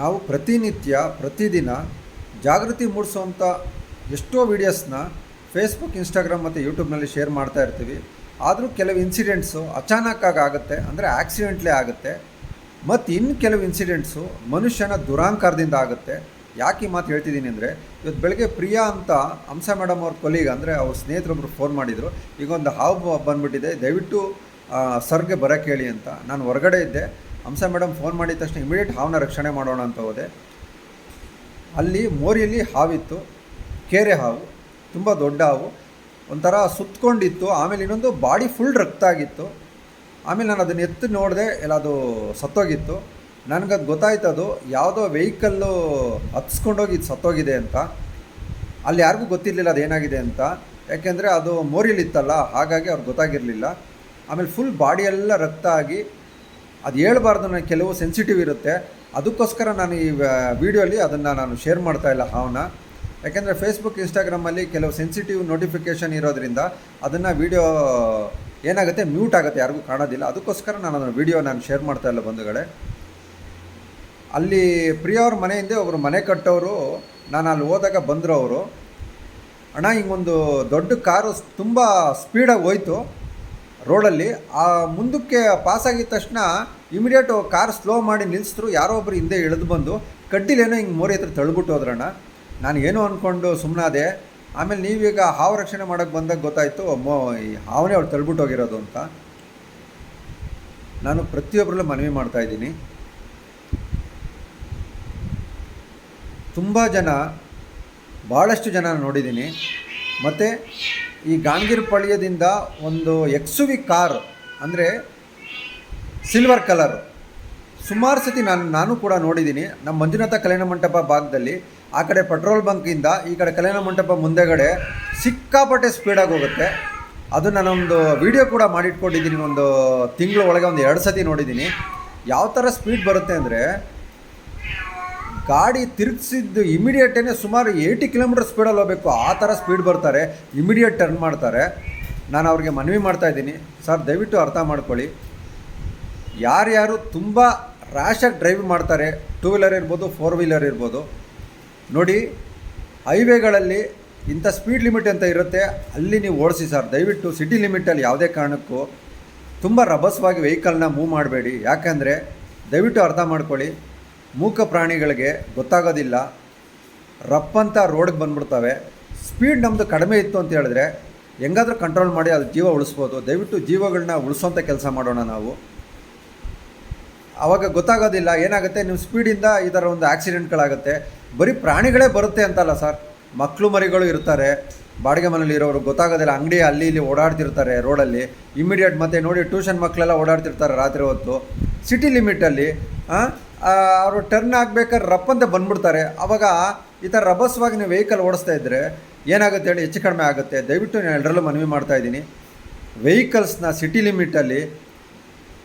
ನಾವು ಪ್ರತಿನಿತ್ಯ, ಪ್ರತಿದಿನ ಜಾಗೃತಿ ಮೂಡಿಸುವಂಥ ಎಷ್ಟೋ ವೀಡಿಯೋಸ್ನ ಫೇಸ್ಬುಕ್ ಇನ್ಸ್ಟಾಗ್ರಾಮ್ ಮತ್ತು ಯೂಟ್ಯೂಬ್ನಲ್ಲಿ ಶೇರ್ ಮಾಡ್ತಾ ಇರ್ತೀವಿ. ಆದರೂ ಕೆಲವು ಇನ್ಸಿಡೆಂಟ್ಸು ಅಚಾನಕ್ಕಾಗಿ ಆಗುತ್ತೆ, ಅಂದರೆ ಆಕ್ಸಿಡೆಂಟ್ಲೇ ಆಗುತ್ತೆ. ಮತ್ತು ಇನ್ನು ಕೆಲವು ಇನ್ಸಿಡೆಂಟ್ಸು ಮನುಷ್ಯನ ದುರಾಂಕಾರದಿಂದ ಆಗುತ್ತೆ. ಯಾಕೆ ಮಾತು ಹೇಳ್ತಿದ್ದೀನಿ ಅಂದರೆ ಇವತ್ತು ಬೆಳಗ್ಗೆ ಪ್ರಿಯಾ ಅಂತ ಹಂಸ ಮೇಡಮ್ ಅವ್ರ ಕೊಲೀಗ್ ಅಂದರೆ ಅವ್ರ ಸ್ನೇಹಿತರೊಬ್ಬರು ಫೋನ್ ಮಾಡಿದರು. ಈಗ ಒಂದು ಹಾವು ಬಂದುಬಿಟ್ಟಿದೆ. ದಯವಿಟ್ಟು ಸರ್ಗೆ ಬರೋಕ್ಕೆ ಹೇಳಿ ಅಂತ. ನಾನು ಹೊರಗಡೆ ಇದ್ದೆ. ಹಂಸ ಮೇಡಮ್ ಫೋನ್ ಮಾಡಿದ ತಕ್ಷಣ ಇಮಿಡಿಯೇಟ್ ಹಾವನ್ನ ರಕ್ಷಣೆ ಮಾಡೋಣ ಅಂತ ಹೋದೆ. ಅಲ್ಲಿ ಮೋರಿಯಲ್ಲಿ ಹಾವಿತ್ತು, ಕೇರೆ ಹಾವು, ತುಂಬ ದೊಡ್ಡ ಹಾವು, ಒಂಥರ ಸುತ್ತಕೊಂಡಿತ್ತು ಆಮೇಲೆ ಇನ್ನೊಂದು ಬಾಡಿ ಫುಲ್ ರಕ್ತ ಆಗಿತ್ತು. ಆಮೇಲೆ ನಾನು ಅದನ್ನು ಎತ್ತು ನೋಡಿದೆ, ಎಲ್ಲ ಅದು ಸತ್ತೋಗಿತ್ತು. ನನಗದು ಗೊತ್ತಾಯ್ತು ಅದು ಯಾವುದೋ ವೆಹಿಕಲ್ಲು ಹತ್ಸ್ಕೊಂಡೋಗಿ ಇದು ಸತ್ತೋಗಿದೆ ಅಂತ. ಅಲ್ಲಿ ಯಾರಿಗೂ ಗೊತ್ತಿರಲಿಲ್ಲ ಅದೇನಾಗಿದೆ ಅಂತ. ಯಾಕೆಂದರೆ ಅದು ಮೋರಿಲಿತ್ತಲ್ಲ ಹಾಗಾಗಿ ಅವ್ರಿಗೆ ಗೊತ್ತಾಗಿರಲಿಲ್ಲ. ಆಮೇಲೆ ಫುಲ್ ಬಾಡಿಯೆಲ್ಲ ರಕ್ತ ಆಗಿ ಅದು ಹೇಳ್ಬಾರ್ದು, ನನಗೆ ಕೆಲವು ಸೆನ್ಸಿಟಿವ್ ಇರುತ್ತೆ. ಅದಕ್ಕೋಸ್ಕರ ನಾನು ಈ ವಿಡಿಯೋಲಿ ಅದನ್ನು ನಾನು ಶೇರ್ ಮಾಡ್ತಾ ಇಲ್ಲ ಹಾವನ್ನ ಯಾಕೆಂದರೆ ಫೇಸ್ಬುಕ್ ಇನ್ಸ್ಟಾಗ್ರಾಮಲ್ಲಿ ಕೆಲವು ಸೆನ್ಸಿಟಿವ್ ನೋಟಿಫಿಕೇಷನ್ ಇರೋದ್ರಿಂದ ಅದನ್ನು ವಿಡಿಯೋ ಏನಾಗುತ್ತೆ ಮ್ಯೂಟ್ ಆಗುತ್ತೆ, ಯಾರಿಗೂ ಕಾಣೋದಿಲ್ಲ. ಅದಕ್ಕೋಸ್ಕರ ನಾನು ಅದನ್ನು ವಿಡಿಯೋ ನಾನು ಶೇರ್ ಮಾಡ್ತಾ ಇಲ್ಲ ಬಂಧುಗಳೇ. ಅಲ್ಲಿ ಪ್ರಿಯವ್ರ ಮನೆಯಿಂದ ಒಬ್ಬರು ಮನೆ ಕಟ್ಟೋರು, ನಾನು ಅಲ್ಲಿ ಹೋದಾಗ ಬಂದರು ಅವರು. ಅಣ್ಣ, ಹಿಂಗೊಂದು ದೊಡ್ಡ ಕಾರು ತುಂಬ ಸ್ಪೀಡಾಗಿ ಹೋಯ್ತು. ರೋಡಲ್ಲಿ, ಆ ಮುಂದಕ್ಕೆ ಆಗಿದ ತಕ್ಷಣ ಇಮಿಡಿಯೇಟು ಕಾರ್ ಸ್ಲೋ ಮಾಡಿ ನಿಲ್ಲಿಸಿದ್ರು ಯಾರೋ ಒಬ್ಬರು ಹಿಂದೆ ಇಳಿದು ಬಂದು, ಕಡ್ಡಿಲೇನೋ ಹಿಂಗೆ ಮೋರಿ ಹತ್ರ ತಳ್ಬಿಟ್ಟು ಹೋದ್ರಣ್ಣ. ನಾನು ಏನೋ ಅಂದ್ಕೊಂಡು ಸುಮ್ಮನಾದೆ ಆಮೇಲೆ ನೀವೀಗ ಹಾವು ರಕ್ಷಣೆ ಮಾಡೋಕ್ಕೆ ಬಂದಾಗ ಗೊತ್ತಾಯಿತು, ಮೋ, ಈ ಹಾವನೇ ಅವ್ರು ತಳ್ಬಿಟ್ಟು ಹೋಗಿರೋದು ಅಂತ. ನಾನು ಪ್ರತಿಯೊಬ್ಬರಲ್ಲೂ ಮನವಿ ಮಾಡ್ತಾ ಇದ್ದೀನಿ. ತುಂಬ ಜನ ಭಾಳಷ್ಟು ಜನ ನೋಡಿದ್ದೀನಿ. ಮತ್ತು ಈ ಗಾಂಗೀರ್ ಪಾಳ್ಯದಿಂದ ಒಂದು ಎಕ್ಸು ವಿ ಕಾರ್, ಅಂದರೆ ಸಿಲ್ವರ್ ಕಲರ್ ಸುಮಾರು ಸತಿ ನಾನು ನಾನು ಕೂಡ ನೋಡಿದ್ದೀನಿ. ನಮ್ಮ ಮಂಜುನಾಥ ಕಲ್ಯಾಣ ಮಂಟಪ ಭಾಗದಲ್ಲಿ, ಆ ಕಡೆ ಪೆಟ್ರೋಲ್ ಬಂಕಿಂದ ಈ ಕಡೆ ಕಲ್ಯಾಣ ಮಂಟಪ ಮುಂದೆಗಡೆ ಸಿಕ್ಕಾಪಟ್ಟೆ ಸ್ಪೀಡಾಗಿ ಹೋಗುತ್ತೆ. ಅದು ನಾನೊಂದು ವಿಡಿಯೋ ಕೂಡ ಮಾಡಿಟ್ಕೊಂಡಿದ್ದೀನಿ, ಒಂದು ತಿಂಗಳ ಒಳಗೆ ಒಂದು ಎರಡು ಸತಿ ನೋಡಿದ್ದೀನಿ. ಯಾವ ಥರ ಸ್ಪೀಡ್ ಬರುತ್ತೆ ಅಂದರೆ ಗಾಡಿ ತಿರುಗಿಸಿದ್ದು ಇಮಿಡಿಯೇಟೇ ಸುಮಾರು ಏಯ್ಟಿ ಕಿಲೋಮೀಟರ್ ಸ್ಪೀಡಲ್ಲಿ ಹೋಗಬೇಕು ಆ ಥರ ಸ್ಪೀಡ್ ಬರ್ತಾರೆ ಇಮಿಡಿಯೇಟ್ ಟರ್ನ್ ಮಾಡ್ತಾರೆ. ನಾನು ಅವ್ರಿಗೆ ಮನವಿ ಮಾಡ್ತಾ ಇದ್ದೀನಿ. ಸರ್, ದಯವಿಟ್ಟು ಅರ್ಥ ಮಾಡ್ಕೊಳ್ಳಿ. ಯಾರ್ಯಾರು ತುಂಬ ರ್ಯಾಶಾಗಿ ಡ್ರೈವ್ ಮಾಡ್ತಾರೆ ಟೂ ವೀಲರ್ ಇರ್ಬೋದು ಫೋರ್ ವೀಲರ್ ಇರ್ಬೋದು, ನೋಡಿ ಹೈವೇಗಳಲ್ಲಿ ಇಂಥ ಸ್ಪೀಡ್ ಲಿಮಿಟ್ ಅಂತ ಇರುತ್ತೆ, ಅಲ್ಲಿ ನೀವು ಓಡಿಸಿ ಸರ್. ದಯವಿಟ್ಟು ಸಿಟಿ ಲಿಮಿಟಲ್ಲಿ ಯಾವುದೇ ಕಾರಣಕ್ಕೂ ತುಂಬ ರಭಸವಾಗಿ ವೆಹಿಕಲ್ನ ಮೂವ್ ಮಾಡಬೇಡಿ. ಯಾಕಂದರೆ ದಯವಿಟ್ಟು ಅರ್ಥ ಮಾಡ್ಕೊಳ್ಳಿ. ಮೂಕ ಪ್ರಾಣಿಗಳಿಗೆ ಗೊತ್ತಾಗೋದಿಲ್ಲ. ರಪ್ಪಂತ ರೋಡ್ಗೆ ಬಂದ್ಬಿಡ್ತವೆ. ಸ್ಪೀಡ್ ನಮ್ಮದು ಕಡಿಮೆ ಇತ್ತು ಅಂತ ಹೇಳಿದ್ರೆ ಹೆಂಗಾದ್ರೂ ಕಂಟ್ರೋಲ್ ಮಾಡಿ ಅದು ಜೀವ ಉಳಿಸ್ಬೋದು. ದಯವಿಟ್ಟು ಜೀವಗಳನ್ನ ಉಳಿಸೋಂಥ ಕೆಲಸ ಮಾಡೋಣ ನಾವು. ಆವಾಗ ಗೊತ್ತಾಗೋದಿಲ್ಲ. ಏನಾಗುತ್ತೆ? ನಿಮ್ಮ ಸ್ಪೀಡಿಂದ ಈ ಥರ ಒಂದು ಆಕ್ಸಿಡೆಂಟ್ಗಳಾಗುತ್ತೆ ಬರೀ ಪ್ರಾಣಿಗಳೇ ಬರುತ್ತೆ ಅಂತಲ್ಲ ಸರ್. ಮಕ್ಕಳು ಮರಿಗಳು ಇರ್ತಾರೆ. ಬಾಡಿಗೆ ಮನೇಲಿ ಇರೋರು ಗೊತ್ತಾಗೋದಿಲ್ಲ. ಅಂಗಡಿ ಅಲ್ಲಿ ಇಲ್ಲಿ ಓಡಾಡ್ತಿರ್ತಾರೆ ರೋಡಲ್ಲಿ ಇಮಿಡಿಯೇಟ್ ಮತ್ತೆ ನೋಡಿ ಟ್ಯೂಷನ್ ಮಕ್ಕಳೆಲ್ಲ ಓಡಾಡ್ತಿರ್ತಾರೆ ರಾತ್ರಿ ಹೊತ್ತು. ಸಿಟಿ ಲಿಮಿಟಲ್ಲಿ ಅವರು ಟರ್ನ್ ಆಗಬೇಕಾದ್ರೆ ರಪ್ಪಂತೆ ಬಂದ್ಬಿಡ್ತಾರೆ. ಅವಾಗ ಈ ಥರ ರಭಸವಾಗಿ ನೀವು ವೆಹಿಕಲ್ ಓಡಿಸ್ತಾ ಇದ್ದರೆ ಏನಾಗುತ್ತೆ ಹೇಳಿ ಹೆಚ್ಚು ಕಡಿಮೆ ಆಗುತ್ತೆ. ದಯವಿಟ್ಟು ನಾನು ಎಲ್ಲರಲ್ಲೂ ಮನವಿ ಮಾಡ್ತಾ ಇದ್ದೀನಿ. ವೆಹಿಕಲ್ಸ್ನ ಸಿಟಿ ಲಿಮಿಟಲ್ಲಿ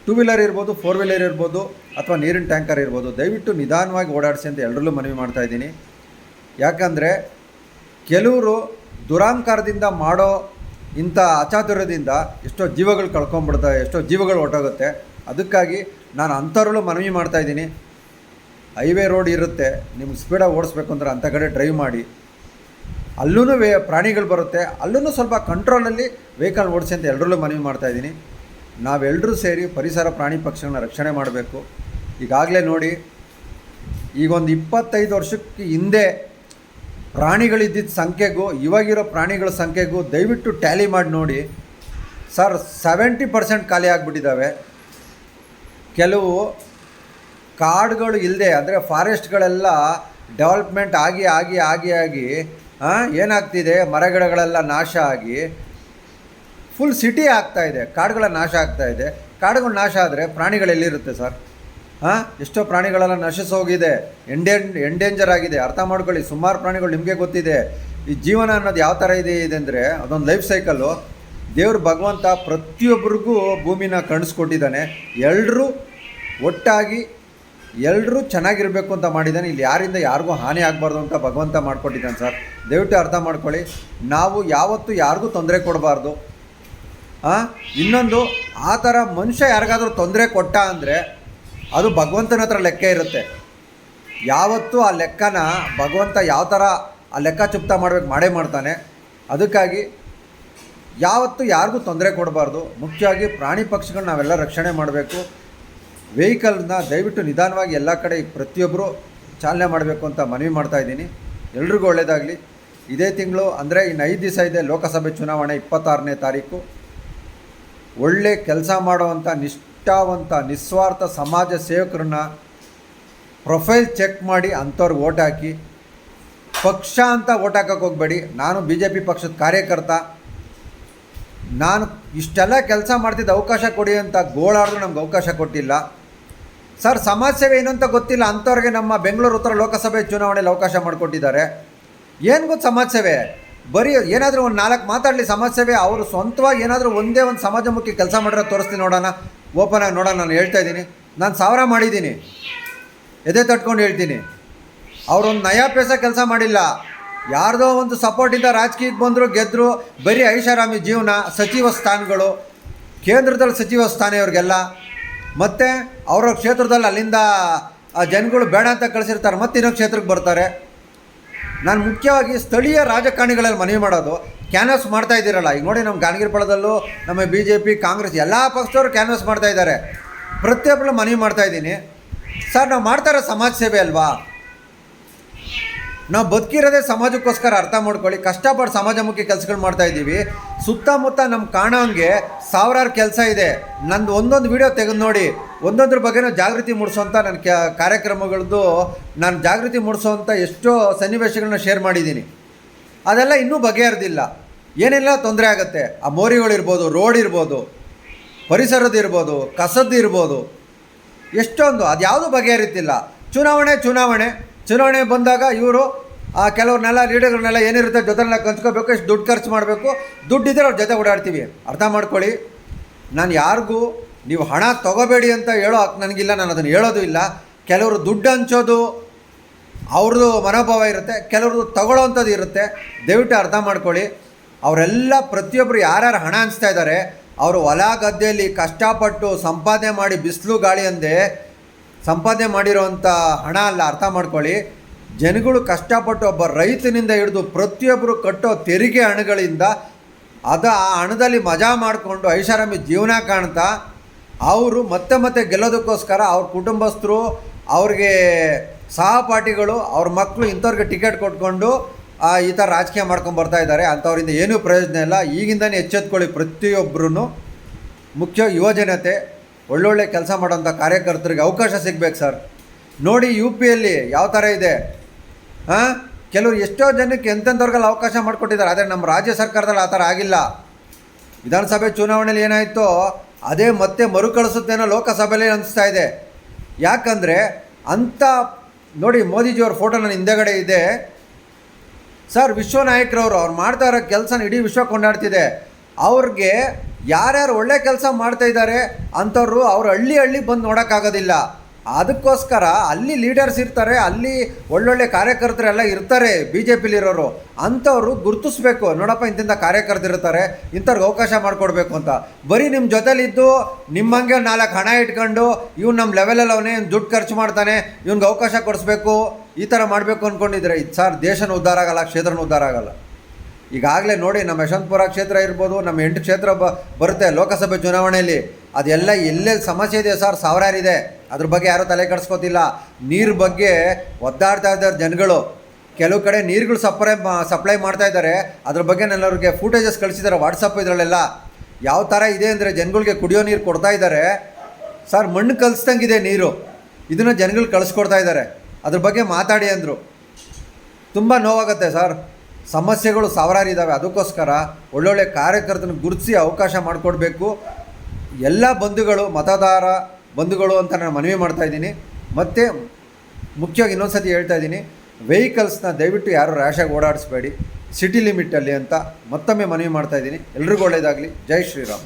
ಟೂ ವೀಲರ್ ಇರ್ಬೋದು ಫೋರ್ ವೀಲರ್ ಇರ್ಬೋದು ಅಥವಾ ನೀರಿನ ಟ್ಯಾಂಕರ್ ಇರ್ಬೋದು, ದಯವಿಟ್ಟು ನಿಧಾನವಾಗಿ ಓಡಾಡಿಸಿ ಅಂತ ಎಲ್ಲರಲ್ಲೂ ಮನವಿ ಮಾಡ್ತಾ ಇದ್ದೀನಿ. ಯಾಕಂದರೆ ಕೆಲವರು ದುರಾಂಕಾರದಿಂದ ಮಾಡೋ ಇಂಥ ಅಚಾತುರ್ಯದಿಂದ ಎಷ್ಟೋ ಜೀವಗಳು ಕಳ್ಕೊಂಬಿಡ್ತವೆ ಎಷ್ಟೋ ಜೀವಗಳು ಹೊಟ್ಟೋಗುತ್ತೆ ಅದಕ್ಕಾಗಿ ನಾನು ಅಂಥವ್ರಲ್ಲೂ ಮನವಿ ಮಾಡ್ತಾ ಇದ್ದೀನಿ. ಹೈವೇ ರೋಡ್ ಇರುತ್ತೆ, ನಿಮ್ಗೆ ಸ್ಪೀಡಾಗಿ ಓಡಿಸ್ಬೇಕು ಅಂದರೆ ಅಂಥ ಕಡೆ ಡ್ರೈವ್ ಮಾಡಿ. ಅಲ್ಲೂ ವೇ, ಪ್ರಾಣಿಗಳು ಬರುತ್ತೆ ಅಲ್ಲೂ ಸ್ವಲ್ಪ ಕಂಟ್ರೋಲಲ್ಲಿ ವೆಹಿಕಲ್ ಓಡಿಸಿ ಅಂತ ಎಲ್ಲರಲ್ಲೂ ಮನವಿ ಮಾಡ್ತಾ ಇದ್ದೀನಿ. ನಾವೆಲ್ಲರೂ ಸೇರಿ ಪರಿಸರ ಪ್ರಾಣಿ ಪಕ್ಷಿಗಳನ್ನ ರಕ್ಷಣೆ ಮಾಡಬೇಕು. ಈಗಾಗಲೇ ನೋಡಿ, ಈಗೊಂದು ಇಪ್ಪತ್ತೈದು ವರ್ಷಕ್ಕೆ ಹಿಂದೆ ಪ್ರಾಣಿಗಳಿದ್ದಿದ್ದ ಸಂಖ್ಯೆಗೂ, ಇವಾಗಿರೋ ಪ್ರಾಣಿಗಳ ಸಂಖ್ಯೆಗೂ ದಯವಿಟ್ಟು ಟ್ಯಾಲಿ ಮಾಡಿ ನೋಡಿ, ಸರ್ ಸೆವೆಂಟಿ ಪರ್ಸೆಂಟ್ ಖಾಲಿ ಆಗಿಬಿಟ್ಟಿದ್ದಾವೆ ಕೆಲವು ಕಾಡುಗಳು ಇಲ್ಲದೆ ಅಂದರೆ ಫಾರೆಸ್ಟ್ಗಳೆಲ್ಲ ಡೆವಲಪ್ಮೆಂಟ್ ಆಗಿ ಆಗಿ ಆಗಿ ಆಗಿ ಏನಾಗ್ತಿದೆ? ಮರಗಿಡಗಳೆಲ್ಲ ನಾಶ ಆಗಿ, ಫುಲ್ ಸಿಟಿ ಆಗ್ತಾ ಇದೆ. ಕಾಡುಗಳ ನಾಶ ಆಗ್ತಾ ಇದೆ. ಕಾಡುಗಳು ನಾಶ ಆದರೆ ಪ್ರಾಣಿಗಳೆಲ್ಲಿರುತ್ತೆ ಸರ್? ಹಾಂ ಎಷ್ಟೋ ಪ್ರಾಣಿಗಳೆಲ್ಲ ನಶಿಸೋಗಿದೆ. ಎಂಡೇನ್, ಎಂಡೇಂಜರ್ ಆಗಿದೆ. ಅರ್ಥ ಮಾಡ್ಕೊಳ್ಳಿ, ಸುಮಾರು ಪ್ರಾಣಿಗಳು ನಿಮಗೆ ಗೊತ್ತಿದೆ. ಈ ಜೀವನ ಅನ್ನೋದು ಯಾವ ಥರ ಇದೆ ಇದೆ ಅಂದರೆ ಅದೊಂದು ಲೈಫ್ ಸೈಕಲ್ಲು. ದೇವ್ರ ಭಗವಂತ ಪ್ರತಿಯೊಬ್ಬರಿಗೂ ಭೂಮಿನ ಕಣಿಸ್ಕೊಟ್ಟಿದ್ದಾನೆ ಎಲ್ಲರೂ ಒಟ್ಟಾಗಿ ಎಲ್ಲರೂ ಚೆನ್ನಾಗಿರಬೇಕು ಅಂತ ಮಾಡಿದ್ದಾನೆ. ಇಲ್ಲಿ ಯಾರಿಂದ ಯಾರಿಗೂ ಹಾನಿ ಆಗಬಾರ್ದು ಅಂತ ಭಗವಂತ ಮಾಡಿಕೊಟ್ಟಿದ್ದಾನೆ ಸರ್. ದಯವಿಟ್ಟು ಅರ್ಥ ಮಾಡ್ಕೊಳ್ಳಿ. ನಾವು ಯಾವತ್ತೂ ಯಾರಿಗೂ ತೊಂದರೆ ಕೊಡಬಾರ್ದು. ಇನ್ನೊಂದು, ಆ ಥರ ಮನುಷ್ಯ ಯಾರಿಗಾದರೂ ತೊಂದರೆ ಕೊಟ್ಟ ಅಂದರೆ ಅದು ಭಗವಂತನ ಹತ್ರ ಲೆಕ್ಕ ಇರುತ್ತೆ. ಯಾವತ್ತೂ ಆ ಲೆಕ್ಕನ ಭಗವಂತ ಯಾವ ಥರ ಆ ಲೆಕ್ಕ ಚುಪ್ತ ಮಾಡ್ಬೇಕು ಮಾಡೇ ಮಾಡ್ತಾನೆ. ಅದಕ್ಕಾಗಿ ಯಾವತ್ತೂ ಯಾರಿಗೂ ತೊಂದರೆ ಕೊಡಬಾರ್ದು. ಮುಖ್ಯವಾಗಿ ಪ್ರಾಣಿ ಪಕ್ಷಿಗಳು ನಾವೆಲ್ಲ ರಕ್ಷಣೆ ಮಾಡಬೇಕು. ವೆಹಿಕಲ್ನ ದಯವಿಟ್ಟು ನಿಧಾನವಾಗಿ ಎಲ್ಲ ಕಡೆ ಪ್ರತಿಯೊಬ್ಬರು ಚಾಲನೆ ಮಾಡಬೇಕು ಅಂತ ಮನವಿ ಮಾಡ್ತಾ ಇದ್ದೀನಿ. ಎಲ್ರಿಗೂ ಒಳ್ಳೆಯದಾಗಲಿ ಇದೇ ತಿಂಗಳು, ಅಂದರೆ ಇನ್ನು ಐದು ದಿವಸ ಇದೆ ಲೋಕಸಭೆ ಚುನಾವಣೆ ಇಪ್ಪತ್ತಾರನೇ ತಾರೀಕು. ಒಳ್ಳೆ ಕೆಲಸ ಮಾಡುವಂಥ ನಿಷ್ಠಾವಂತ, ನಿಸ್ವಾರ್ಥ ಸಮಾಜ ಸೇವಕರನ್ನ ಪ್ರೊಫೈಲ್ ಚೆಕ್ ಮಾಡಿ ಅಂಥವ್ರಿಗೆ ಓಟ್ ಹಾಕಿ. ಪಕ್ಷ ಅಂತ ಓಟ್ ಹಾಕಕ್ಕೆ ಹೋಗಬೇಡಿ. ನಾನು ಬಿ ಜೆ ಪಿ ಪಕ್ಷದ ಕಾರ್ಯಕರ್ತ. ನಾನು ಇಷ್ಟೆಲ್ಲ ಕೆಲಸ ಮಾಡ್ತಿದ್ದ ಅವಕಾಶ ಕೊಡಿ ಅಂತ ಗೋಳಾಡಿದ್ರು ನಮ್ಗೆ ಅವಕಾಶ ಕೊಟ್ಟಿಲ್ಲ. ಸರ್, ಸಮಾಜ ಸೇವೆ ಏನು ಅಂತ ಗೊತ್ತಿಲ್ಲ. ಅಂಥವ್ರಿಗೆ ನಮ್ಮ ಬೆಂಗಳೂರು ಉತ್ತರ ಲೋಕಸಭೆ ಚುನಾವಣೆಯಲ್ಲಿ ಅವಕಾಶ ಮಾಡಿಕೊಟ್ಟಿದ್ದಾರೆ. ಏನು ಗೊತ್ತು ಸಮಾಜ ಸೇವೆ? ಬರೀ ಏನಾದರೂ ಒಂದು ನಾಲ್ಕು ಮಾತಾಡಲಿ ಸಮಾಜ ಸೇವೆ. ಅವರು ಸ್ವಂತವಾಗಿ ಏನಾದರೂ ಒಂದೇ ಒಂದು ಸಮಾಜಮುಖಿ ಕೆಲಸ ಮಾಡಿರೋ ತೋರಿಸ್ತೀನಿ ನೋಡೋಣ. ಓಪನ್ ಆಗಿ ನೋಡೋಣ ನಾನು ಹೇಳ್ತಾ ಇದ್ದೀನಿ. ನಾನು ಸಾವಿರ ಮಾಡಿದ್ದೀನಿ. ಎದೆ ತಟ್ಕೊಂಡು ಹೇಳ್ತೀನಿ. ಅವರೊಂದು ನಯಾ ಪೇಸ ಕೆಲಸ ಮಾಡಿಲ್ಲ. ಯಾರ್ದೋ ಒಂದು ಸಪೋರ್ಟಿಂದ ರಾಜಕೀಯಕ್ಕೆ ಬಂದರು ಗೆದ್ದರು ಬರೀ ಐಷಾರಾಮಿ ಜೀವನ ಸಚಿವ ಸ್ಥಾನಗಳು, ಕೇಂದ್ರದಲ್ಲಿ ಸಚಿವ ಸ್ಥಾನ ಇವ್ರಿಗೆಲ್ಲ. ಮತ್ತು ಅವರ ಕ್ಷೇತ್ರದಲ್ಲಿ ಅಲ್ಲಿಂದ, ಆ, ಜನಗಳು ಬೇಡ ಅಂತ ಕಳಿಸಿರ್ತಾರೆ, ಮತ್ತೆ ಇನ್ನೊಂದು ಕ್ಷೇತ್ರಕ್ಕೆ ಬರ್ತಾರೆ. ನಾನು ಮುಖ್ಯವಾಗಿ ಸ್ಥಳೀಯ ರಾಜಕಾರಣಿಗಳಲ್ಲಿ ಮನವಿ ಮಾಡೋದು ಕ್ಯಾನ್ವಸ್ ಮಾಡ್ತಾ ಇದ್ದೀರಲ್ಲ, ಈಗ ನೋಡಿ ನಮ್ಮ ಗಾನಗಿರಿಪಳದಲ್ಲೂ ನಮ್ಮ ಬಿ ಜೆ ಪಿ ಕಾಂಗ್ರೆಸ್, ಎಲ್ಲ ಪಕ್ಷದವರು ಕ್ಯಾನ್ವಸ್ ಮಾಡ್ತಾ ಇದ್ದಾರೆ. ಪ್ರತಿಯೊಬ್ಬರು ಮನವಿ ಮಾಡ್ತಾ ಇದ್ದೀನಿ. ಸರ್, ನಾವು ಮಾಡ್ತಾರೆ ಸಮಾಜ ಸೇವೆ ಅಲ್ವಾ? ನಾವು ಬದುಕಿರೋದೇ ಸಮಾಜಕ್ಕೋಸ್ಕರ ಅರ್ಥ ಮಾಡ್ಕೊಳ್ಳಿ ಕಷ್ಟಪಟ್ಟು ಸಮಾಜಮುಖಿ ಕೆಲಸಗಳು ಮಾಡ್ತಾ ಇದ್ದೀವಿ. ಸುತ್ತಮುತ್ತ ನಮ್ಮ ಕಾಣೋಂಗೆ ಸಾವಿರಾರು ಕೆಲಸ ಇದೆ. ನಂದು ಒಂದೊಂದು ವಿಡಿಯೋ ತೆಗೆದು ನೋಡಿ, ಒಂದೊಂದ್ರ ಬಗ್ಗೆನೂ ಜಾಗೃತಿ ಮೂಡಿಸೋಂಥ ನನ್ನ ಕ್ಯಾ ಕಾರ್ಯಕ್ರಮಗಳದ್ದು ನಾನು ಜಾಗೃತಿ ಮೂಡಿಸೋವಂಥ ಎಷ್ಟೋ ಸನ್ನಿವೇಶಗಳನ್ನ ಶೇರ್ ಮಾಡಿದ್ದೀನಿ. ಅದೆಲ್ಲ ಇನ್ನೂ ಬಗೆಹರಿದಿಲ್ಲ. ಏನೆಲ್ಲ ತೊಂದರೆ ಆಗುತ್ತೆ? ಆ ಮೋರಿಗಳಿರ್ಬೋದು ರೋಡ್ ಇರ್ಬೋದು ಪರಿಸರದ್ದು ಇರ್ಬೋದು ಕಸದ್ದು ಇರ್ಬೋದು. ಎಷ್ಟೊಂದು ಅದು ಯಾವುದೂ ಬಗೆಹರಿತಿಲ್ಲ. ಚುನಾವಣೆ ಚುನಾವಣೆ. ಚುನಾವಣೆ ಬಂದಾಗ ಇವರು ಆ ಕೆಲವ್ರನ್ನೆಲ್ಲ ಲೀಡರ್ಗಳನ್ನೆಲ್ಲ ಏನಿರುತ್ತೆ ಜೊತೆನೆಲ್ಲ ಕಂಚ್ಕೋಬೇಕು ಎಷ್ಟು ದುಡ್ಡು ಖರ್ಚು ಮಾಡಬೇಕು ದುಡ್ಡಿದ್ರೆ ಅವ್ರ ಜೊತೆ ಓಡಾಡ್ತೀವಿ. ಅರ್ಥ ಮಾಡ್ಕೊಳ್ಳಿ. ನಾನು ಯಾರಿಗೂ ನೀವು ಹಣ ತಗೋಬೇಡಿ ಅಂತ ಹೇಳೋ ನನಗಿಲ್ಲ, ನಾನು ಅದನ್ನು ಹೇಳೋದು ಇಲ್ಲ. ಕೆಲವರು ದುಡ್ಡು ಹಂಚೋದು ಅವ್ರದ್ದು ಮನೋಭಾವ ಇರುತ್ತೆ ಕೆಲವ್ರದ್ದು ತಗೊಳ್ಳೋವಂಥದ್ದು ಇರುತ್ತೆ. ದಯವಿಟ್ಟು ಅರ್ಥ ಮಾಡ್ಕೊಳ್ಳಿ. ಅವರೆಲ್ಲ ಪ್ರತಿಯೊಬ್ಬರು ಯಾರ್ಯಾರು ಹಣ ಹಂಚ್ತಾ ಇದ್ದಾರೆ ಅವರು ಹೊಲ ಗದ್ದೆಯಲ್ಲಿ ಕಷ್ಟಪಟ್ಟು ಸಂಪಾದನೆ ಮಾಡಿ ಬಿಸಿಲು ಗಾಳಿ ಅಂದೆ ಸಂಪಾದನೆ ಮಾಡಿರೋವಂಥ ಹಣ ಅಲ್ಲ ಅರ್ಥ ಮಾಡ್ಕೊಳ್ಳಿ. ಜನಗಳು ಕಷ್ಟಪಟ್ಟು ಒಬ್ಬ ರೈತನಿಂದ ಹಿಡಿದು ಪ್ರತಿಯೊಬ್ಬರು ಕಟ್ಟೋ ತೆರಿಗೆ ಹಣಗಳಿಂದ ಅದು ಆ ಹಣದಲ್ಲಿ ಮಜಾ ಮಾಡಿಕೊಂಡು ಐಷಾರಾಮಿ ಜೀವನ ಕಾಣ್ತಾ ಅವರು ಮತ್ತೆ ಮತ್ತೆ ಗೆಲ್ಲೋದಕ್ಕೋಸ್ಕರ ಅವ್ರ ಕುಟುಂಬಸ್ಥರು, ಅವ್ರಿಗೆ ಸಹಪಾಠಿಗಳು, ಅವ್ರ ಮಕ್ಕಳು ಇಂಥವ್ರಿಗೆ ಟಿಕೆಟ್ ಕೊಟ್ಕೊಂಡು ಈ ಥರ ರಾಜಕೀಯ ಮಾಡ್ಕೊಂಡು ಬರ್ತಾ ಇದ್ದಾರೆ. ಅಂಥವ್ರಿಂದ ಏನೂ ಪ್ರಯೋಜನ ಇಲ್ಲ. ಈಗಿಂದನೇ ಎಚ್ಚೆತ್ಕೊಳ್ಳಿ ಪ್ರತಿಯೊಬ್ಬರೂ ಮುಖ್ಯ ಯುವಜನತೆ ಒಳ್ಳೊಳ್ಳೆ ಕೆಲಸ ಮಾಡೋಂಥ ಕಾರ್ಯಕರ್ತರಿಗೆ ಅವಕಾಶ ಸಿಗ್ಬೇಕು ಸರ್. ನೋಡಿ ಯು ಪಿಯಲ್ಲಿ ಯಾವ ಥರ ಇದೆ. ಹಾಂ? ಕೆಲವರು ಎಷ್ಟೋ ಜನಕ್ಕೆ ಎಂತೆಂಥವ್ರಿಗೆಲ್ಲ ಅವಕಾಶ ಮಾಡಿಕೊಟ್ಟಿದ್ದಾರೆ. ಆದರೆ ನಮ್ಮ ರಾಜ್ಯ ಸರ್ಕಾರದಲ್ಲಿ ಆ ಥರ ಆಗಿಲ್ಲ. ವಿಧಾನಸಭೆ ಚುನಾವಣೆಯಲ್ಲಿ ಏನಾಯಿತೋ ಅದೇ ಮತ್ತೆ ಮರುಕಳಿಸುತ್ತೇನೋ ಲೋಕಸಭೆಯಲ್ಲಿ ಅನಿಸ್ತಾ ಇದೆ. ಯಾಕಂದರೆ ಅಂಥ ನೋಡಿ ಮೋದಿಜಿಯವ್ರ ಫೋಟೋ ನನ್ನ ಹಿಂದೆಗಡೆ ಇದೆ. ಸರ್ ವಿಶ್ವ ನಾಯಕರವರು ಅವ್ರು ಮಾಡ್ತಾ ಇರೋ ಕೆಲಸನ ಇಡೀ ವಿಶ್ವ ಕೊಂಡಾಡ್ತಿದೆ. ಅವ್ರಿಗೆ ಯಾರ್ಯಾರು ಒಳ್ಳೆ ಕೆಲಸ ಮಾಡ್ತಾ ಇದ್ದಾರೆ ಅಂಥವ್ರು ಅವ್ರು ಹಳ್ಳಿ ಹಳ್ಳಿ ಬಂದು ನೋಡೋಕ್ಕಾಗೋದಿಲ್ಲ. ಅದಕ್ಕೋಸ್ಕರ ಅಲ್ಲಿ ಲೀಡರ್ಸ್ ಇರ್ತಾರೆ, ಅಲ್ಲಿ ಒಳ್ಳೊಳ್ಳೆ ಕಾರ್ಯಕರ್ತರೆಲ್ಲ ಇರ್ತಾರೆ ಬಿ ಜೆ ಪಿಲಿರೋರು ಅಂಥವ್ರು ಗುರುತಿಸ್ಬೇಕು. ನೋಡಪ್ಪ ಇಂತಿಂಥ ಕಾರ್ಯಕರ್ತರಿರ್ತಾರೆ ಇಂಥವ್ರಿಗೆ ಅವಕಾಶ ಮಾಡಿಕೊಡ್ಬೇಕು ಅಂತ. ಬರೀ ನಿಮ್ಮ ಜೊತೆಲಿದ್ದು, ನಿಮ್ಮಂಗೆ ನಾಲ್ಕು ಹಣ ಇಟ್ಕೊಂಡು, ಇವ್ನು ನಮ್ಮ ಲೆವೆಲಲ್ಲಿ ಅವನೇ ದುಡ್ಡು ಖರ್ಚು ಮಾಡ್ತಾನೆ, ಇವ್ನಿಗೆ ಅವಕಾಶ ಕೊಡಿಸ್ಬೇಕು, ಈ ಥರ ಮಾಡಬೇಕು ಅಂದ್ಕೊಂಡಿದ್ರೆ ಇದು ಸರ್ ದೇಶನ ಉದ್ಧಾರ ಆಗಲ್ಲ, ಕ್ಷೇತ್ರನ ಉದ್ಧಾರ ಆಗಲ್ಲ. ಈಗಾಗಲೇ ನೋಡಿ ನಮ್ಮ ಯಶವಂತಪುರ ಕ್ಷೇತ್ರ ಇರ್ಬೋದು, ನಮ್ಮ ಎಂಟು ಕ್ಷೇತ್ರ ಬ, ಬರುತ್ತೆ ಲೋಕಸಭೆ ಚುನಾವಣೆಯಲ್ಲಿ. ಅದೆಲ್ಲ ಎಲ್ಲೆಲ್ಲಿ ಸಮಸ್ಯೆ ಇದೆ ಸರ್? ಸಾವಿರಾರು ಇದೆ ಅದ್ರ ಬಗ್ಗೆ ಯಾರೂ ತಲೆ ಕೆಡಿಸ್ಕೋತಿಲ್ಲ. ನೀರು ಬಗ್ಗೆ ಒದ್ದಾಡ್ತಾ ಇದ್ದಾರೆ ಜನಗಳು. ಕೆಲವು ಕಡೆ ನೀರುಗಳು ಸಪ್ಲೈ ಸಪ್ಲೈ ಮಾಡ್ತಾ ಇದ್ದಾರೆ. ಅದ್ರ ಬಗ್ಗೆ ನನ್ನವ್ರಿಗೆ ಫೂಟೇಜಸ್ ಕಳಿಸಿದ್ದಾರೆ ವಾಟ್ಸಪ್ ಇದರಲ್ಲೆಲ್ಲ. ಯಾವ ಥರ ಇದೆ ಅಂದರೆ ಜನಗಳಿಗೆ ಕುಡಿಯೋ ನೀರು ಕೊಡ್ತಾ ಇದ್ದಾರೆ. ಸರ್, ಮಣ್ಣು ಕಲಿಸ್ದಂಗಿದೆ ನೀರು. ಇದನ್ನು ಜನಗಳು ಕಳಿಸ್ಕೊಡ್ತಾ ಇದ್ದಾರೆ. ಅದ್ರ ಬಗ್ಗೆ ಮಾತಾಡಿ ಅಂದರು. ತುಂಬ ನೋವಾಗುತ್ತೆ ಸರ್. ಸಮಸ್ಯೆಗಳು ಸಾವಿರಾರು ಇದ್ದಾವೆ ಅದಕ್ಕೋಸ್ಕರ ಒಳ್ಳೊಳ್ಳೆ ಕಾರ್ಯಕರ್ತನ ಗುರುತಿಸಿ ಅವಕಾಶ ಮಾಡಿಕೊಡ್ಬೇಕು. ಎಲ್ಲ ಬಂಧುಗಳು, ಮತದಾರ ಬಂಧುಗಳು ಅಂತ ನಾನು ಮನವಿ ಮಾಡ್ತಾ ಇದ್ದೀನಿ. ಮತ್ತು ಮುಖ್ಯವಾಗಿ ಇನ್ನೊಂದು ಸತಿ ಹೇಳ್ತಾ ಇದ್ದೀನಿ ವೆಹಿಕಲ್ಸ್ನ ದಯವಿಟ್ಟು ಯಾರು ರ್ಯಾಶಾಗಿ ಓಡಾಡಿಸ್ಬೇಡಿ. ಸಿಟಿ ಲಿಮಿಟಲ್ಲಿ ಅಂತ ಮತ್ತೊಮ್ಮೆ ಮನವಿ ಮಾಡ್ತಾ ಇದ್ದೀನಿ. ಎಲ್ರಿಗೂ ಒಳ್ಳೆಯದಾಗಲಿ ಜೈ ಶ್ರೀರಾಮ್.